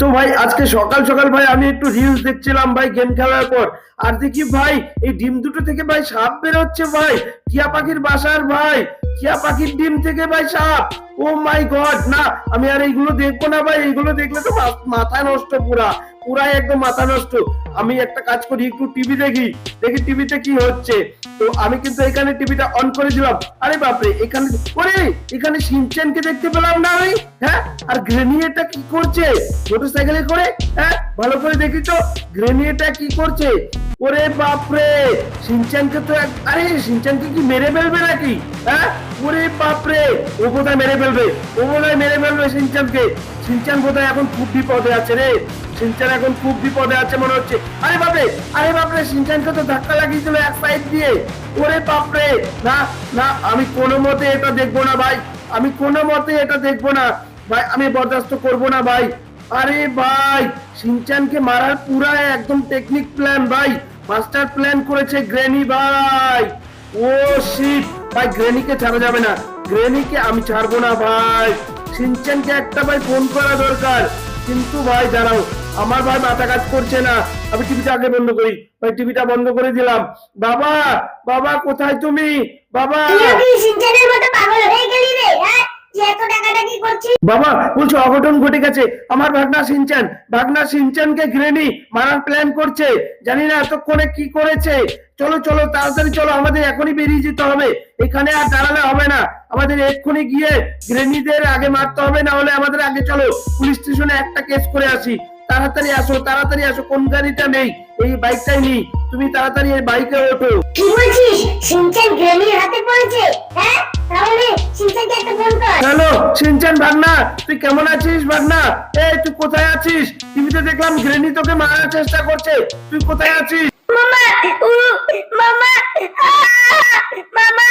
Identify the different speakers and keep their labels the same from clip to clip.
Speaker 1: তো ভাই, আজকে সকাল সকাল ভাই, আমি একটু রিলস দেখছিলাম ভাই গেম খেলার পর। আর দেখি ভাই, এই ডিম দুটো থেকে ভাই সাপ বেরোচ্ছে ভাই। টিয়া পাখির বাসার ভাই, টিয়া পাখির ডিম থেকে ভাই সাপ। ও মাই গড না, আমি আর এইগুলো দেখব না ভাই, এইগুলো দেখলে তো মাথা নষ্ট পুরা। পুরাই একদম মাথা নষ্ট। আমি একটা কাজ করি, একটু টিভি দেখি দেখি টিভিতে কি হচ্ছে। তো আমি কিন্তু এখানে টিভিটা অন করে দিলাম। আরে বাপরে, এখানে ওরে, এখানে সিনচেনকে দেখতে পেলাম না আমি হ্যাঁ? আর গ্রেনিয়েটা কি করছে? মোটরসাইকেলে করে হ্যাঁ? ভালো করে দেখি তো গ্রেনিয়েটা কি করছে? ওরে বাপরে সিনচানকে তো আরে সিনচানকে কি মেরে ফেলবে নাকি? হ্যাঁ? ওরে বাপরে, ও কোথায় মেরে ফেলবে। ও কোথায় মেরে ফেলবে সিনচানকে সিনচান বোধহয় এখন খুব বিপদে আছে রে। সিনচান এখন খুব বিপদে আছে মনে হচ্ছে। আরে বাপরে আরে বাপরে, সিনচানকে তো ধাক্কা লাগিয়েছিল এক সাইড দিয়ে। ওরে বাপরে, না না, আমি কোনো মতে এটা দেখব না ভাই। আমি কোনো মতে এটা দেখব না। ভাই, আমি বরদাস্ত করব না ভাই। আরে ভাই, সিনচানকে মারার পুরা একদম টেকনিক প্ল্যান ভাই। মাস্টার প্ল্যান করেছে গ্রেনি ভাই। ও শিট ভাই গ্রেনিকে ছাড়া যাবে না। গ্রেনিকে আমি ছাড়বো না ভাই। সিনচানকে একটা ভাই ফোন করা দরকার। কিন্তু ভাই, দাঁড়াও। আমার ভাই মাথা কাজ করছে না। আমি টিভিটা আগে বন্ধ করি। ভাই টিভিটা বন্ধ করে দিলাম। বাবা বাবা কোথায় তুমি? বাবা।
Speaker 2: হয়ে
Speaker 1: বাবা বলছো অঘটন ঘটে গেছে। আমার ভাগনা সিনচান ভাগনা সিনচানকে গ্রেনি মারার প্ল্যান করছে। জানি না এতক্ষণে কি করেছে। চলো চলো তাড়াতাড়ি চলো আমাদের এখনই বেরিয়ে যেতে হবে। এখানে আর দাঁড়ালে হবে না। আমাদের এক্ষুনি গিয়ে গ্রেনিদের আগে মারতে হবে না হলে আমাদের আগে চলো পুলিশ স্টেশনে একটা কেস করে আসি। তাড়াতাড়ি আসো তাড়াতাড়ি আসো। কোন গাড়িটা নেই? এই বাইকটাই নেই। তুমি তাড়াতাড়ি এই বাইকে ওঠো।
Speaker 2: কি বলছিস? সিনচান গ্রেনির হাতে পড়েছে হ্যাঁ? তাহলে সিনচানকে একটা ফোন কর।
Speaker 1: হ্যালো সিনচান ভাগনা তুই কেমন আছিস ভাগনা? এই তুই কোথায় আছিস? টিভিতে দেখলাম গ্রেনি তোকে মারার চেষ্টা করছে। তুই কোথায় আছিস?
Speaker 2: মামা মামা মামা।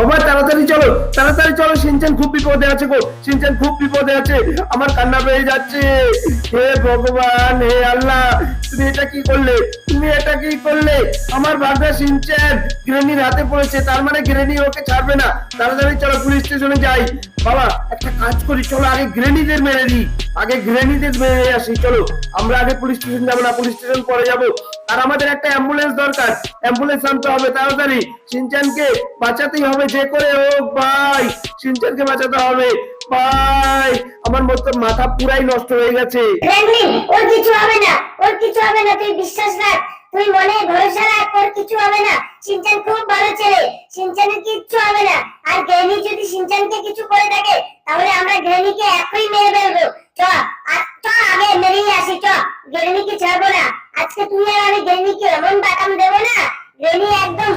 Speaker 1: বাবা, তাড়াতাড়ি চলো তাড়াতাড়ি চলো, সিনচান খুব বিপদে আছে গো, সিনচান খুব বিপদে আছে, আমার কান্না পেয়ে যাচ্ছে। হে ভগবান, হে আল্লাহ, তুমি এটা কি করলে? তুমি এটা কি করলে? আমার ভাগনা সিনচান গ্রেনির হাতে পড়েছে, তার মানে গ্রেনি ওকে ছাড়বে না। তাড়াতাড়ি চলো পুলিশ স্টেশনে যাই। বাবা, একটা কাজ করি, চলো, আগে গ্রেনিদের মেরে দিই। আগে গ্রেনিদের মেরে আসি, চলো। আমরা আগে পুলিশ স্টেশন যাব না পুলিশ স্টেশন পরে যাব। আর আমাদের একটা অ্যাম্বুলেন্স দরকার। অ্যাম্বুলেন্স আনতে হবে তাড়াতাড়ি। সিনচানকে বাঁচাতেই হবে, যে করে হোক ভাই সিনচানকে বাঁচাতে হবে ভাই আমার মতো মাথা পুরাই নষ্ট হয়ে গেছে।
Speaker 2: ওর কিছু হবে না। ওর কিছু হবে না, তুই বিশ্বাস রাখ। তুই মনে ভরসা রাখ, ওর কিছু হবে না। সিনচান খুব ভালো ছেলে। সিনচানের কিচ্ছু হবে না। আর গ্রেনি যদি সিনচানকে কিছু করে থাকে, তাহলে আমরা গ্রেনিকে এখনই মেরে ফেলব। না। আমি গ্রেনিকে এমন বাটাম দেবো না, গ্রেনি একদম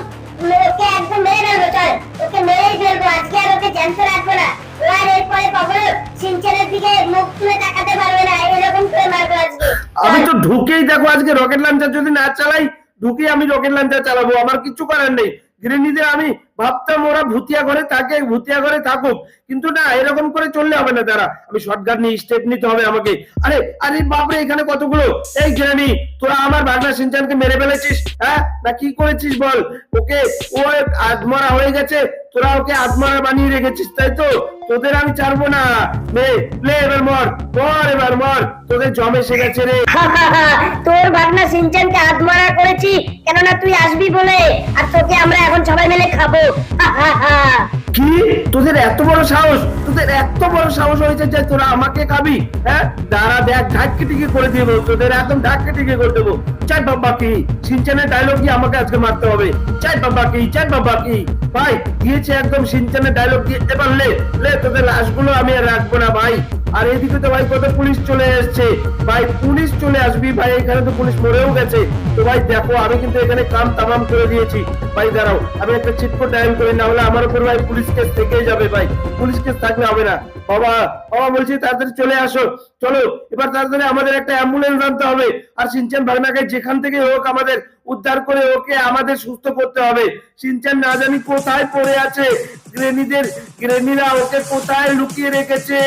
Speaker 2: ওকে একদম মেরে ফেলব, চল। ওকে মেরেই ফেলব, আজকে আর ওকে জ্যান্ত রাখব না। ও আর এরপরে কখনো সিনচানের দিকে মুখ তুলে পারবে না
Speaker 1: আমি তো ঢুকেই দেখো আজকে রকেট লঞ্চার যদি না চালাই ঢুকে আমি রকেট লঞ্চার চালাবো, আমার কিছু করার নেই। গৃহিণীদের আমি ভাবতাম ওরা ভুতিয়া ঘরে থাকে, ভুতিয়া ঘরে থাকুক। কিন্তু না, এরকম করে চললে হবে না তারা। আমি শর্টকাট নিয়ে স্টেপ নিতে হবে আমাকে। আরে আরে বাপরে, এখানে কতগুলো? এই গৃহিণী তোরা আমার ভাগনা সিনচানকে মেরে ফেলেছিস হ্যাঁ? না, কি করেছিস বল? ওকে, ও আত্মরা হয়ে গেছে, তোরা ওকে আত্মরা বানিয়ে রেখেছিস, তাই তো? তোদের আমি ছাড়বো না। লে লে এবার মর মর এবার মর। তোদের জমে এসে গেছে রে।
Speaker 2: তোর ভাবনা সিনচানকে হাত মারা করেছি, কেননা তুই আসবি বলে। আর তোকে আমরা এখন সবাই মিলে খাব।
Speaker 1: কি? তোদের এত বড় সাহস? তোদের এত বড় সাহস হয়েছে যে তোরা আমাকে খাবি হ্যাঁ? দাঁড়া, দেখ টিকে করে দিব তোদের একদম টিকে করে দেবো। চাই বাবা কি? সিনচানের ডায়লগ দিয়ে আমাকে আজকে মারতে হবে? চাই বাবা কি? চাই বাবা কি? ভাই, দিয়েছে একদম সিনচানের ডায়লগ দিয়ে। এবার লে লে, তোদের লাশগুলো আমি আর রাখব না, ভাই। আর এদিকে তো ভাই কত পুলিশ চলে এসছে। ভাই পুলিশ চলে আসবি, ভাই এখানে তো পুলিশ মরেও গেছে। তো ভাই দেখো, আমি কিন্তু এখানে কাম তামাম করে দিয়েছি। ভাই দাঁড়াও, আমি একটা চিটকোট ডায়াল করি, না হলে আমার উপর ভাই পুলিশ কেস থেকেই যাবে ভাই। পুলিশ কেস থাকলে হবে না। বাবা বাবা বলছি তাড়াতাড়ি চলে আসো। চলো, এবার তাড়াতাড়ি আমাদের একটা অ্যাম্বুলেন্স আনতে হবে। আর সিনচান ভাগনাকে যেখান থেকে হোক আমাদের উদ্ধার করে ওকে আমাদের সুস্থ করতে হবে। সিনচান না জানি কোথায় পড়ে আছে। গ্রেনিদের, গ্রেনিরা ওকে কোথায় লুকিয়ে রেখেছে?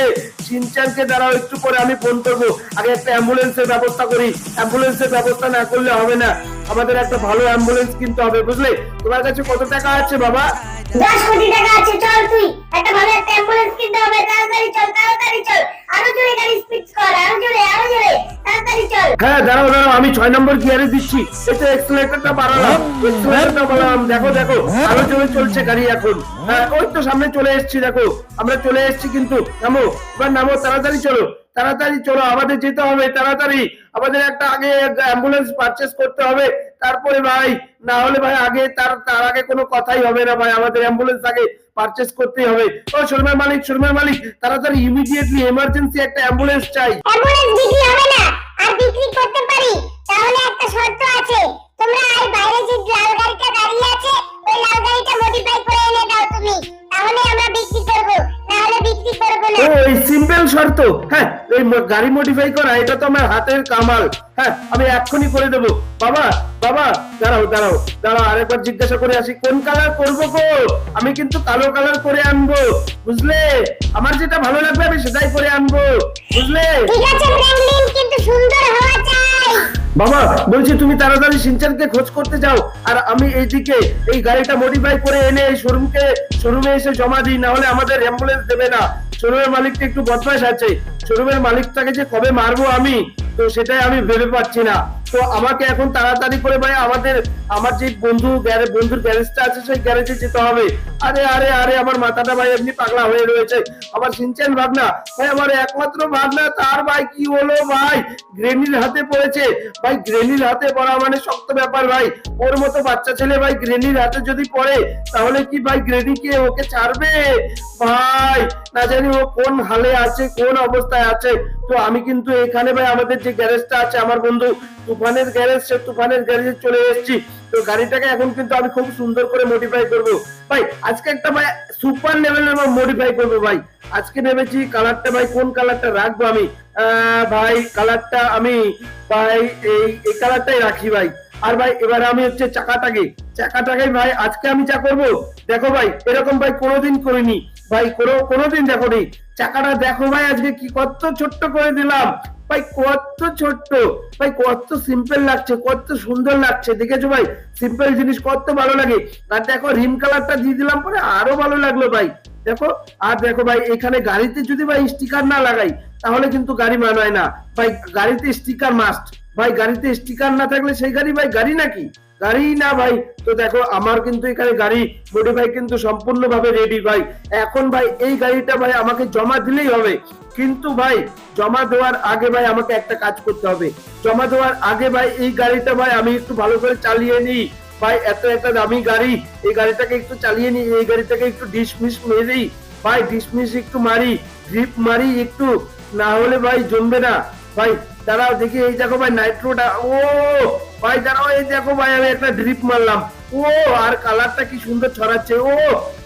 Speaker 1: সিনচানকে দাঁড়াও, একটু পরে আমি ফোন করব। আগে একটা অ্যাম্বুলেন্সের ব্যবস্থা করি। অ্যাম্বুলেন্সের ব্যবস্থা না করলে হবে না। আমাদের একটা ভালো অ্যাম্বুলেন্স কিনতে হবে, বুঝলে? তোমার কাছে কত টাকা আছে বাবা?
Speaker 2: 10 কোটি টাকা আছে, চল তুই। একটা ভালো একটা অ্যাম্বুলেন্স কিনতে হবে, তাড়াতাড়ি চল তাড়াতাড়ি চল। আরও জোরে গাড়ি স্পিড কর, আরও জোরে আরও জোরে। তাড়াতাড়ি চল।
Speaker 1: হ্যাঁ দাঁড়াও দাঁড়াও, আমি 6 নম্বর গিয়ারে দিচ্ছি। এতে এক্সেলারেটরটা বাড়ালাম। এক্সেলারেটরটা বাড়ালাম। দেখো দেখো, আরও জোরে চলছে গাড়ি এখন। হ্যাঁ ওই তো সামনে চলে এসেছি, দেখো। আমরা চলে এসেছি কিন্তু, নামো, এবার নামো, তাড়াতাড়ি চলো। তাড়াতাড়ি চলো, আমাদের যেতে হবে, তাড়াতাড়ি। আমাদের একটা আগে অ্যাম্বুলেন্স পারচেস করতে হবে। তারপরে ভাই, না হলে ভাই আগে তার তার আগে কোনো কথাই হবে না ভাই, আমাদের অ্যাম্বুলেন্স আগে পারচেস করতেই হবে। ও, শর্মার মালিক শর্মার মালিক, তাড়াতাড়ি ইমিডিয়েটলি এমার্জেন্সি একটা অ্যাম্বুলেন্স চাই।
Speaker 2: অ্যাম্বুলেন্স বিক্রি হবে না, আর বিক্রি করতে পারি। তাহলে একটা শর্ত আছে, তোমরা এই বাইরে যে লাল গাড়িটা দাঁড়িয়ে আছে, ওই লাল গাড়িটা মডিফাই করে এনে দাও তুমি।
Speaker 1: এই সিম্পল শর্ত হ্যাঁ এই গাড়ি মডিফাই করা এটা তো আমার হাতের কামাল। হ্যাঁ আমি এক্ষুনি করে দেবো। বাবা বাবা দাঁড়াও দাঁড়াও দাঁড়াও আরেকবার জিজ্ঞাসা করে আসি কোন কালার করব গো? আমি কিন্তু কালো কালার করে আনব বুঝলে? আমার যেটা ভালো লাগবে আমি সেটাই করে আনব বুঝলে?
Speaker 2: ঠিক আছে ফ্র্যাঙ্কলিন কিন্তু সুন্দর হওয়া চাই।
Speaker 1: বাবা বলছি তুমি তাড়াতাড়ি সিনচানকে খোঁজ করতে যাও আর আমি এইদিকে এই গাড়িটা মডিফাই করে এনে এই শোরুমকে শোরুমে এসে জমা দিই না হলে আমাদের অ্যাম্বুলেন্স দেবে না। শোরুমের মালিকটা একটু বদমাস আছে। শোরুমের মালিকটাকে যে কবে মারবো আমি, তো সেটাই আমি ভেবে পাচ্ছি না। তো আমাকে এখন তাড়াতাড়ি করে ভাই আমাদের, আমার যে বন্ধু বন্ধুর গ্যারেজটা আছে, সেই গ্যারেজে যেতে হবে। আরে আরে আরে, আমার মাথাটা ভাই এমনি পাগলা হয়ে রয়েছে। আমার সিনচেন ভাবনা, ভাই, আমার একমাত্র ভাবনা, তার ভাই কি হলো ভাই? গ্রেনির হাতে পড়েছে। ভাই, গ্রেনির হাতে পড়া মানে শক্ত ব্যাপার ভাই। ওর মতো বাচ্চা ছেলে ভাই গ্রেনির হাতে যদি পড়ে, তাহলে কি ভাই গ্রেনি কে ওকে ছাড়বে? ভাই, না জানি ও কোন হালে আছে, কোন অবস্থায় আছে। তো আমি কিন্তু এখানে ভাই আমাদের যে গ্যারেজটা আছে, আমার বন্ধু তুফানের গ্যারেজ সে তুফানের গ্যারেজে চলে এসেছি। তো গাড়িটাকে এখন কিন্তু আমি খুব সুন্দর করে মডিফাই করব। ভাই, আজকে একটা ভাই সুপার লেভেলের মডিফাই করব ভাই। আজকে ভেবেছি কালারটা ভাই, কোন কালারটা রাখব আমি? ভাই কালারটা আমি, ভাই, এই এই কালারটাই রাখি ভাই। আর ভাই, এবার আমি হচ্ছে চাকাটাকে চাকাটাকে ভাই, আজকে আমি যা করব, দেখো ভাই, এরকম ভাই কোনোদিন করিনি। ভাই, কোনো, কোনোদিন দেখো নি চাকাটা দেখো ভাই, আজকে কি কত ছোট্ট করে দিলাম। ভাই, কত ছোট্ট। ভাই, কত সিম্পল লাগছে, কত সুন্দর লাগছে, দেখেছ ভাই? সিম্পল জিনিস কত ভালো লাগে। আর দেখো রিম কালারটা দিয়ে দিলাম পরে আরও ভালো লাগল ভাই। দেখো, আর দেখো ভাই, এখানে গাড়িতে যদি ভাই স্টিকার না লাগাই, তাহলে কিন্তু গাড়ি মানায় না। ভাই, গাড়িতে স্টিকার মাস্ট ভাই, গাড়িতে স্টিকার না থাকলে সেই গাড়ি ভাই, গাড়ি নাকি? গাড়ি না ভাই। তো দেখো, আমার কিন্তু এখানে গাড়ি মডিফাই কিন্তু সম্পূর্ণভাবে রেডি ভাই। এখন ভাই, এই গাড়িটা ভাই আমাকে জমা দিলেই হবে। কিন্তু ভাই, জমা দেওয়ার আগে ভাই আমাকে একটা কাজ করতে হবে। জমা দেওয়ার আগে ভাই, এই গাড়িটা ভাই আমি একটু ভালো করে চালিয়ে নিই। ভাই, এত একটা দামি গাড়ি, এই গাড়িটাকে একটু চালিয়ে নিই, এই গাড়িটাকে একটু ডিসমিস মেরেই ভাই, ডিসমিস একটু মারি ড্রিপ মারি একটু, না হলে ভাই জমবে না। ভাই দাঁড়াও দেখি এই দেখো ভাই নাইট্রোটা ও, ভাই দাঁড়াও, এই দেখো ভাই আমি একটা ড্রিপ মারলাম। ও, আর কালারটা কি সুন্দর ছড়াচ্ছে। ও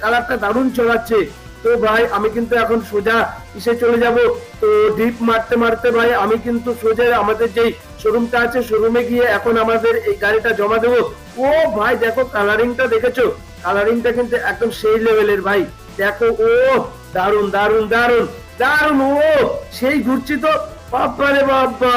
Speaker 1: কালারটা দারুণ ছড়াচ্ছে। তো ভাই, আমি কিন্তু এখন সোজা ইসে চলে যাব। তো ডিপ মারতে মারতে ভাই, আমি কিন্তু সোজা আমাদের যেই শোরুমটা আছে শোরুমে গিয়ে এখন আমাদের এই গাড়িটা জমা দেবো। ও ভাই, দেখো কালারিংটা দেখেছ? কালারিংটা কিন্তু একদম সেই লেভেলের ভাই। দেখো, ও দারুণ দারুণ দারুণ দারুণ ও, সেই ঘুরছি তো। বাবা রে বাবা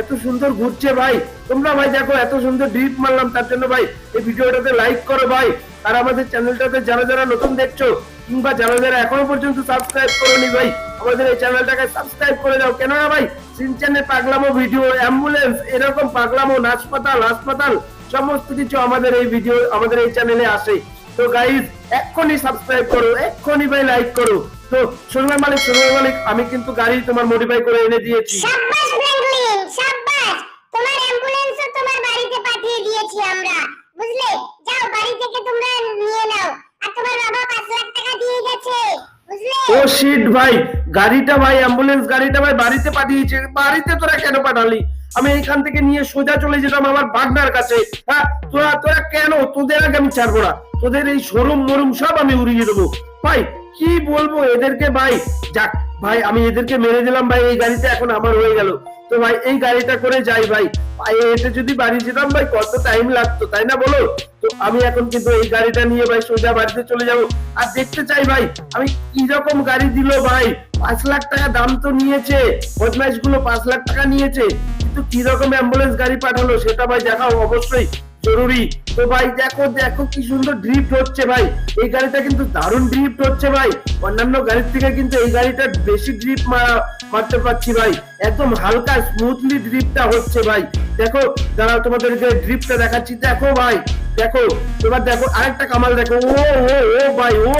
Speaker 1: এত সুন্দর ঘুরছে ভাই। তোমরা ভাই দেখো, এত সুন্দর ড্রিপ মারলাম, তার জন্য ভাই এই ভিডিওটাতে লাইক করো ভাই। আর আমাদের চ্যানেলটাতে যারা যারা নতুন দেখছ, কিংবা যারা যারা এখনও পর্যন্ত সাবস্ক্রাইব করোনি ভাই, আমাদের এই চ্যানেলটাকে সাবস্ক্রাইব করে দাও। কেননা ভাই, সিনচানের পাগলামো ভিডিও অ্যাম্বুলেন্স এরকম পাগলামো হাসপাতাল হাসপাতাল, সমস্ত কিছু আমাদের এই ভিডিও আমাদের এই চ্যানেলে আসে। তো গাইজ এক্ষুনি সাবস্ক্রাইব করো, এক্ষুনি ভাই লাইক করো। তো শোরুমের মালিক শোরুমের মালিক আমি কিন্তু গাড়ি তোমার মডিফাই করে এনে দিয়েছি।
Speaker 2: সাব্বাস ফ্র্যাঙ্কলিন সাব্বাস! তোমার অ্যাম্বুলেন্সও তোমার বাড়িতে পাঠিয়ে দিয়েছি আমরা বুঝলে? যাও বাড়ি থেকে তোমরা নিয়ে নাও। আর তোমার বাবা পাঁচ লাখ টাকা দিয়ে গেছে
Speaker 1: ও শিট ভাই গাড়িটা ভাই অ্যাম্বুলেন্স গাড়িটা ভাই বাড়িতে পাঠিয়েছে। বাড়িতে তোরা কেন পাঠালি? আমি এখান থেকে নিয়ে সোজা চলে যেতাম আমার বাগনার কাছে। হ্যাঁ তোরা তোরা কেন? তোদের আগে আমি ছাড়বো না। তোদের এই শোরুম মরুম সব আমি উড়িয়ে দেবো। ভাই কি বলব? এদেরকে ভাই, যাক, ভাই, আমি এদেরকে মেরে দিলাম ভাই, এই গাড়িটা এখন আমার হয়ে গেল। তো ভাই, এই গাড়িটা করে যাই ভাই। হেঁটে যদি বাড়ি যেতাম ভাই, কত টাইম লাগতো, তাই না বলো? তো আমি এখন কিন্তু এই গাড়িটা নিয়ে ভাই সোজা বাড়িতে চলে যাব। আর দেখতে চাই ভাই, আমি কি রকম গাড়ি দিল ভাই? পাঁচ লাখ টাকা দাম তো নিয়েছে বদমাইশগুলো পাঁচ লাখ টাকা নিয়েছে। কিন্তু কি রকম অ্যাম্বুলেন্স গাড়ি পাঠালো, সেটা ভাই দেখাও অবশ্যই। জরুরি। তো ভাই, দেখো দেখো কি সুন্দর ড্রিফট হচ্ছে ভাই। এই গাড়িটা কিন্তু দারুণ ড্রিফট হচ্ছে ভাই। অন্যান্য গাড়ির থেকে কিন্তু এই গাড়িটা বেশি মারতে পারছি ভাই। একদম হালকা স্মুথলি হচ্ছে ভাই। দেখো তোমাদেরকে দেখাচ্ছি। দেখো ভাই, দেখো, এবার দেখো, আরেকটা কামাল দেখো। ও ও ও, ভাই, ও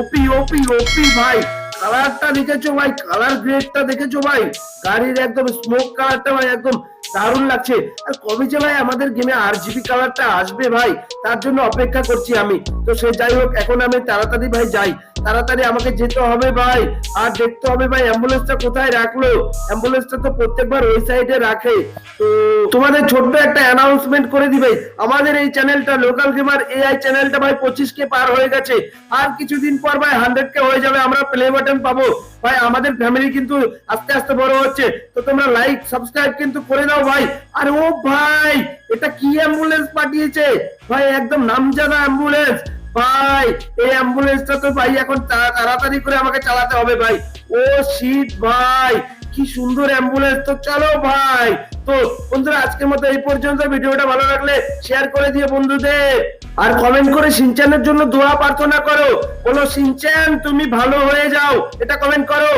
Speaker 1: ওপি ওপি ওপি ভাই। কালারটা দেখেছ ভাই? কালার গ্রেডটা দেখেছ ভাই? গাড়ির একদম স্মোক কালারটা ভাই, একদম দারুণ লাগছে। আর কবে যে ভাই আমাদের গেমে আর জিবি কালারটা আসবে ভাই? তার জন্য অপেক্ষা করছি আমি। তো সে যাই হোক, এখন আমি তাড়াতাড়ি ভাই যাই। তাড়াতাড়ি আমাকে যেতে হবে ভাই। আর দেখতে হবে ভাই অ্যাম্বুলেন্সটা কোথায় রাখল? অ্যাম্বুলেন্সটা তো প্রত্যেকবার ওই সাইডে রাখে। তো তোমাদের ছোট্ট একটা অ্যানাউন্সমেন্ট করে দিবে। আমাদের এই চ্যানেলটা লোকাল গেমার এআই চ্যানেলটা ভাই পঁচিশ কে পার হয়ে গেছে। আর কিছুদিন পর ভাই হান্ড্রেড কে হয়ে যাবে, আমরা প্লে বাটন পাবো। ভাই, আমাদের ফ্যামিলি কিন্তু আস্তে আস্তে বড় হচ্ছে। তো তোমরা লাইক সাবস্ক্রাইব কিন্তু করে দাও। ভাই। আর ও ভাই, এটা কি অ্যাম্বুলেন্স পাঠিয়েছে? ভাই, একদম নামজাদা অ্যাম্বুলেন্স ভাই, এই অ্যাম্বুলেন্সটা তো ভাই এখন তাড়াতাড়ি করে আমাকে চালাতে হবে ভাই। ও শিট ভাই, কি সুন্দর অ্যাম্বুলেন্স তো চলো ভাই। তো বন্ধুরা, আজকের মতো এই পর্যন্ত। ভিডিওটা ভালো লাগলে শেয়ার করে দিও বন্ধুদের। আর কমেন্ট করে সিনচানের জন্য দোয়া প্রার্থনা করো। বলো সিনচান তুমি ভালো হয়ে যাও। এটা কমেন্ট করো।